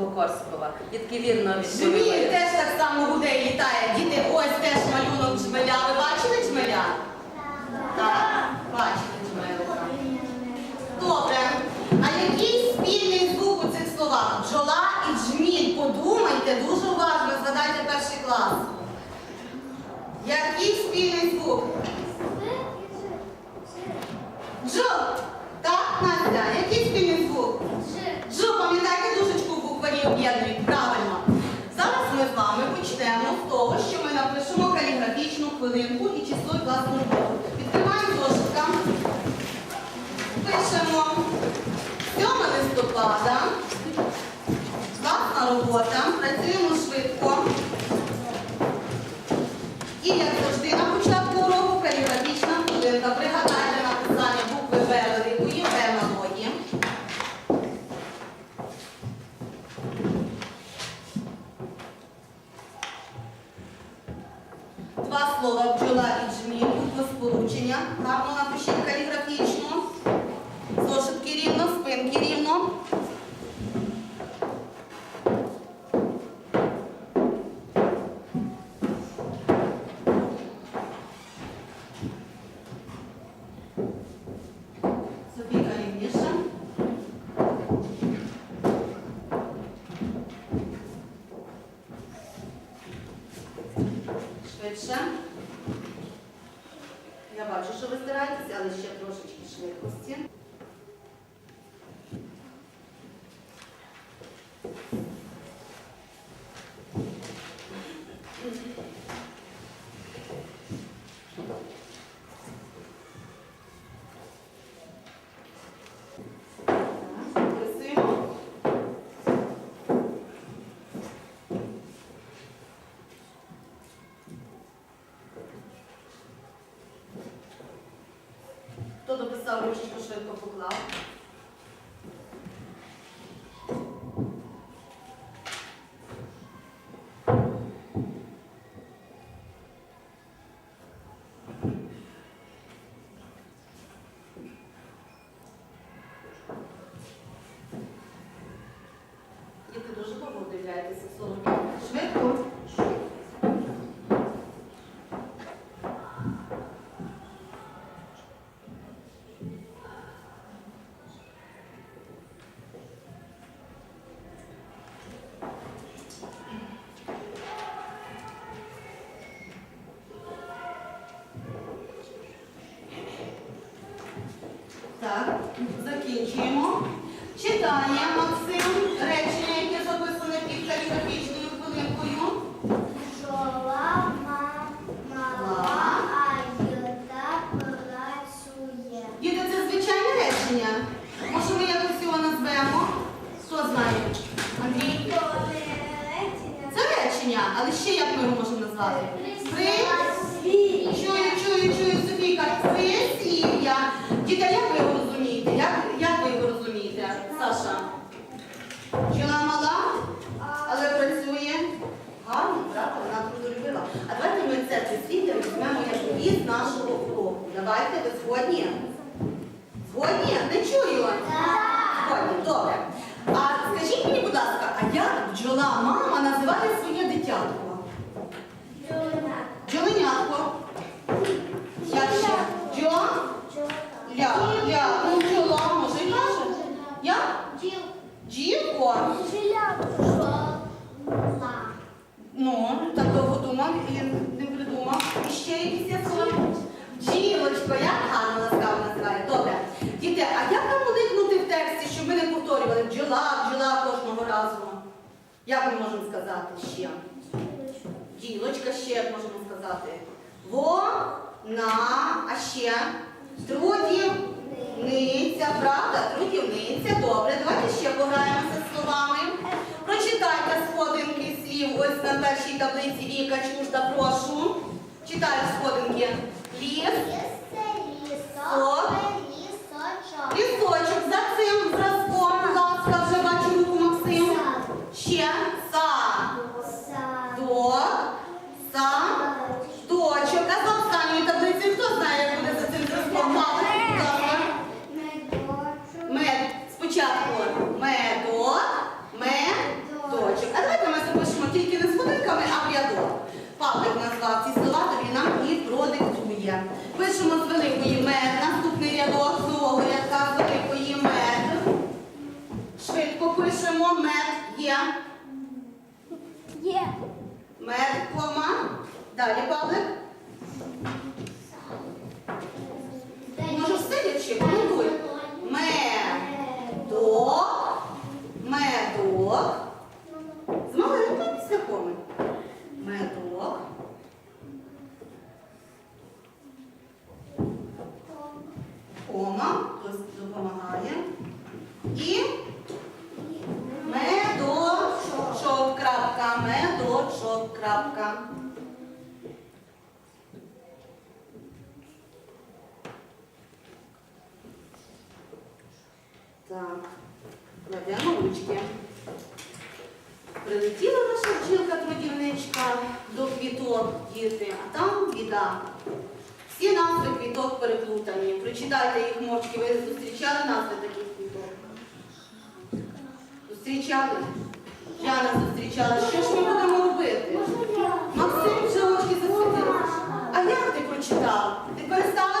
Бокорського. Дітки вірно відповіли. Жміль теж так само гуде і літає. Діти, ось теж малюнок джмеля. Ви бачили джмеля? Так, бачили джмеля. Добре. А який спільний звук у цих словах? Бджола і джміль. Подумайте, дуже уважно, згадайте перший клас. Який спільний звук? Джо! об'єднують правильно. Зараз ми з вами почнемо з того, що ми напишемо каліграфічну хвилинку і число власну роботу. Відкриваємо зошитка. Пишемо 7 листопада. класна робота. Працюємо швидко. слова бджола і джміль до сполучення гарного. to do wystawy jeszcze szybko w. закінчуємо. Читаємо. як ми можемо сказати ще? Ділочка ще, як можемо сказати. Вона, а ще трудівниця, правда? Трудівниця. Добре, давайте ще пограємося словами. Прочитайте сходинки слів. Ось на першій таблиці Віка Чужда, прошу. Читаю сходинки. Ліс. Лісо. Лісочок. Лісочок. За цим. мед є? Є. Мед кома. Далі Павлик. Може, все вчимо? Так, кладемо ручки. Прилетіла наша бджілка-трудівничка до квіток діти, а там біда. Всі назви квіток переплутані. Прочитайте їх мовчки, ви зустрічали назви таких квіток? Зустрічали? Я не зустрічала. Що ж ми будемо робити? Максим, чоловіки засвітив. А як ти прочитав? Ти перестав?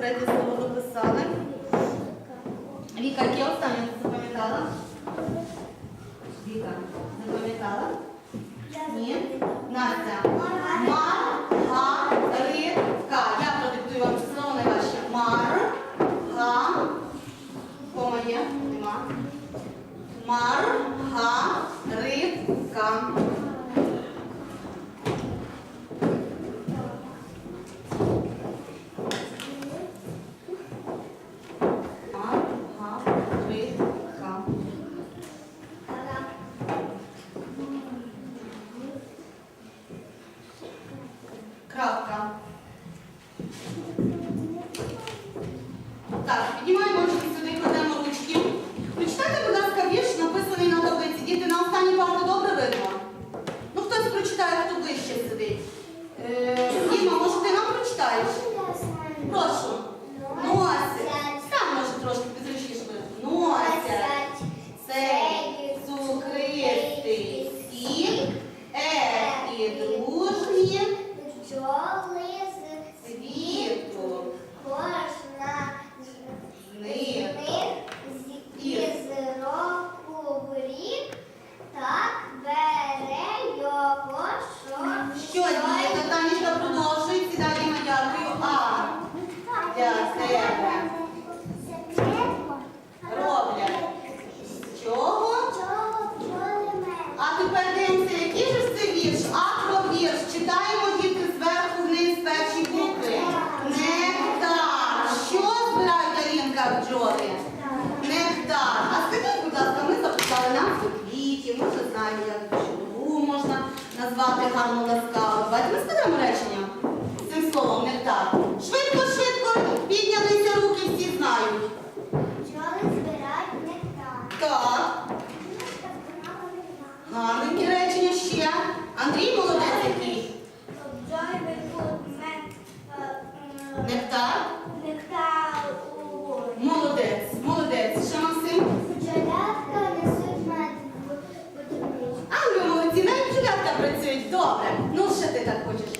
третє слово записали. Віка, яке останнє запам'ятала? Віка, запам'ятала? Ні? Настя. Так, гарненькі речення ще. Андрій молодець який. Бджоли беруть мед, е, м, Нектар. нектар у Молодець, молодець. Ще Максим. бджолятка несуть мед в будівничку. А ви молодці, навіть бджолятка працюють. Добре. Ну, що ти так хочеш?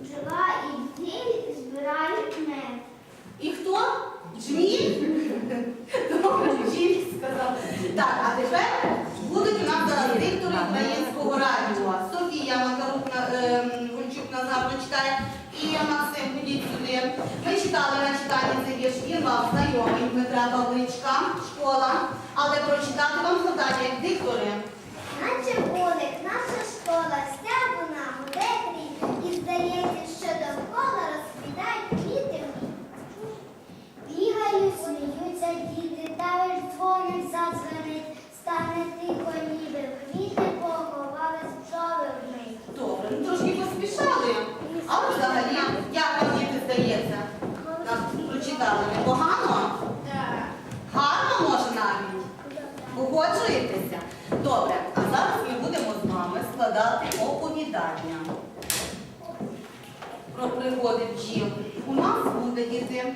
Бджола і бджіль збирають мед. І хто? Джміль? Добре, Джміль сказав. Так, а тепер будуть у нас зараз диктори українського радіо. Софія Макарук на- ем, Гульчук Назар читає. І Максим, ходіть сюди. Ми читали на читанні цей вірш. Він вам Павличка, школа. Але прочитати вам завдання як диктори. Наче вулик, наша школа, вся вона гуде грій, і здається, що довкола розквітають квіти. Бігають, сміються діти, та лиш дзвоник задзвонить, стане тихо, ніби квіти поховались бджоли вмить. Добре, ну трошки поспішали. Але взагалі, як вам діти здається? Нас прочитали непогано? Погоджуєтеся? Добре, а зараз ми будемо з вами складати оповідання про пригоди бджіл. У нас буде діти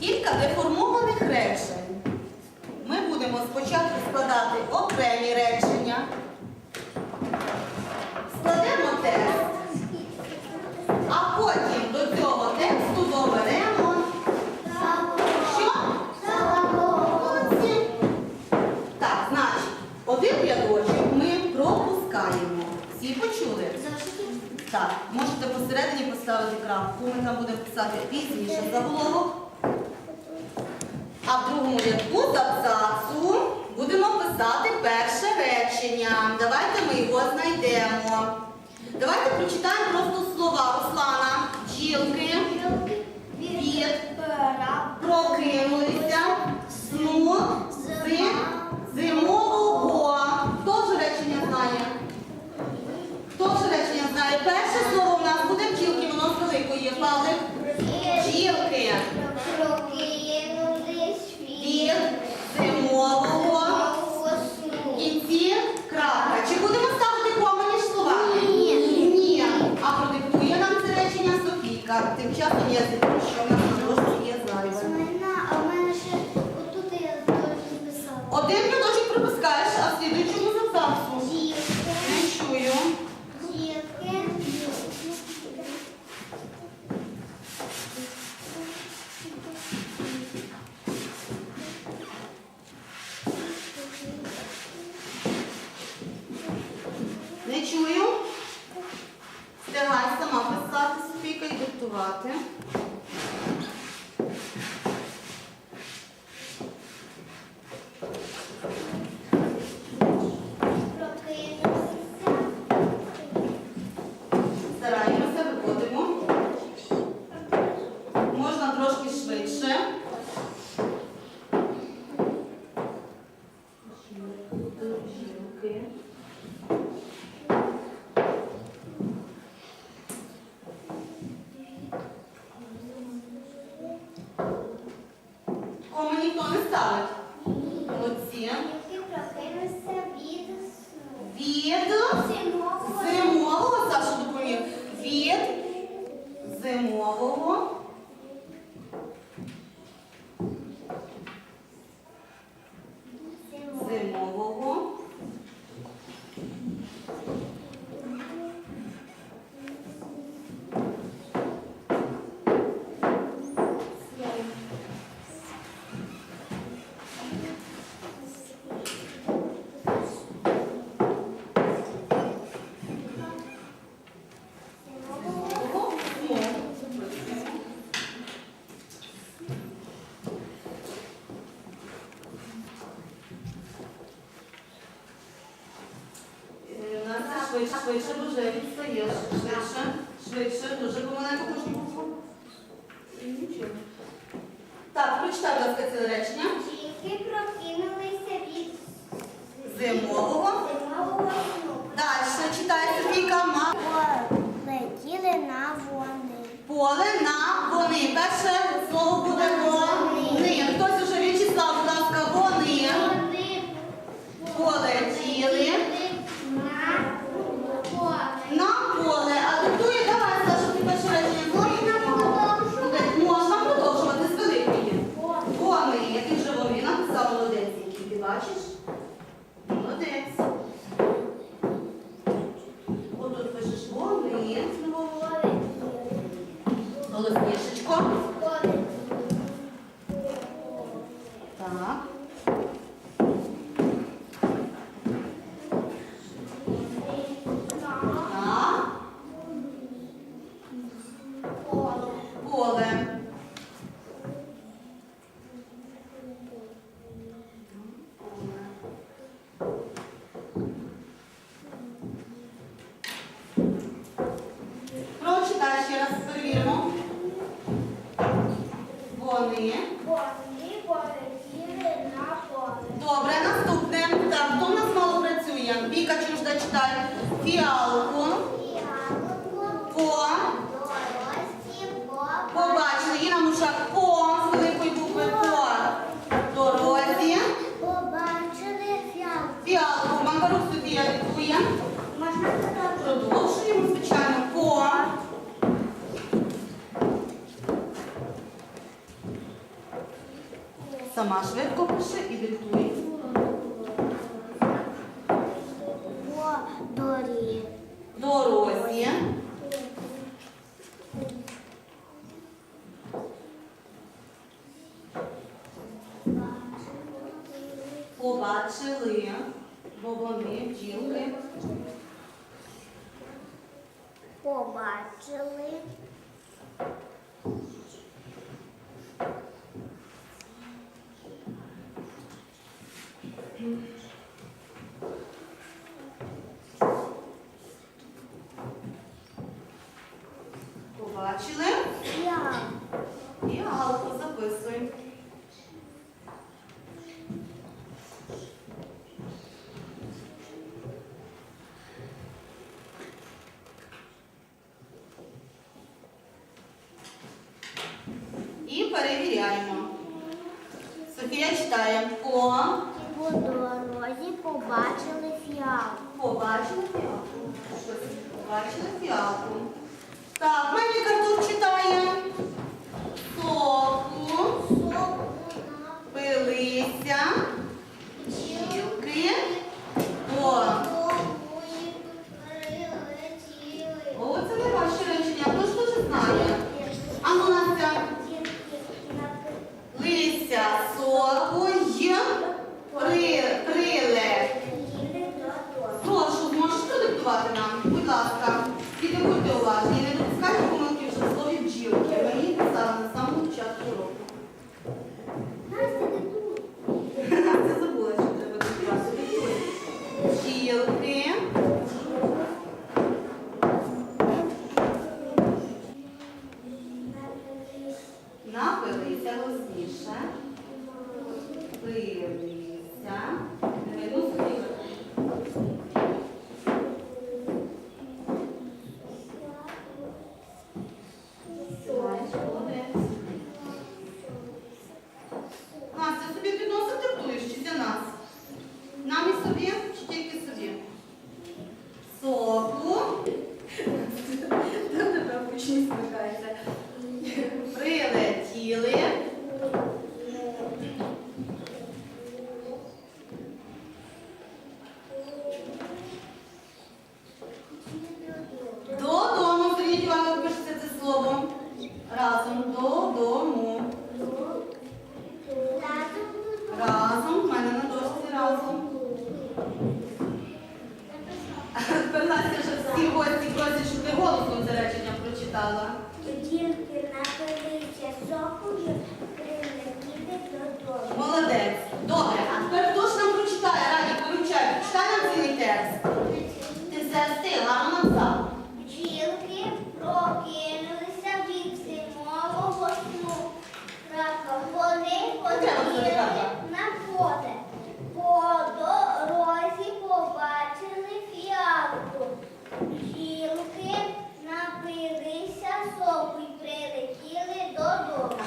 кілька деформованих речень. Ми будемо спочатку складати окремі речення, складемо текст, а потім до цього тексту доберемо. Що? Молодці. Так, значить, один рядочок ми пропускаємо. Всі почули? Так, можете посередині поставити крапку, ми там будемо писати пізніше заголовок. А в другому рядку з абзацу будемо писати перше речення. Давайте ми його знайдемо. Давайте прочитаємо просто слова Руслана. Бджілки від прокинулися Настя, Сама швидко пише і диктує. Побачили. Пилися.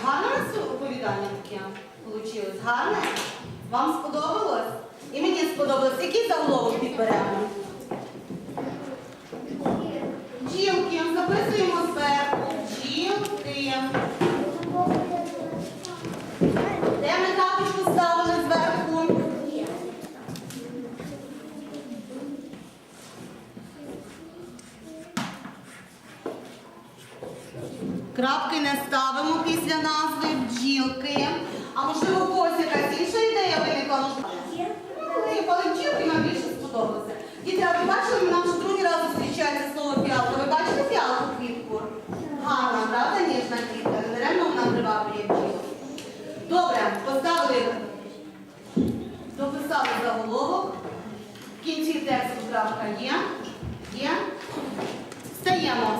Гарне у нас оповідання таке вийшло? Гарне? Вам сподобалось? І мені сподобалось. Який заголовок підберемо? Бджілки. Записуємо зверху. Бджілки. Крапки не ставимо після назви бджілки. А можливо, у когось якась інша ідея виникла? Ну, але бджілки нам більше сподобалося. Діти, а ви бачили, нам вже другий раз зустрічається слово фіалка. Ви бачите фіалку квітку? Гарна, правда, ніжна квітка. Не даремно вона приваблює бджілок. Добре, поставили, дописали заголовок. В кінці тексту крапка є. Є. Встаємо.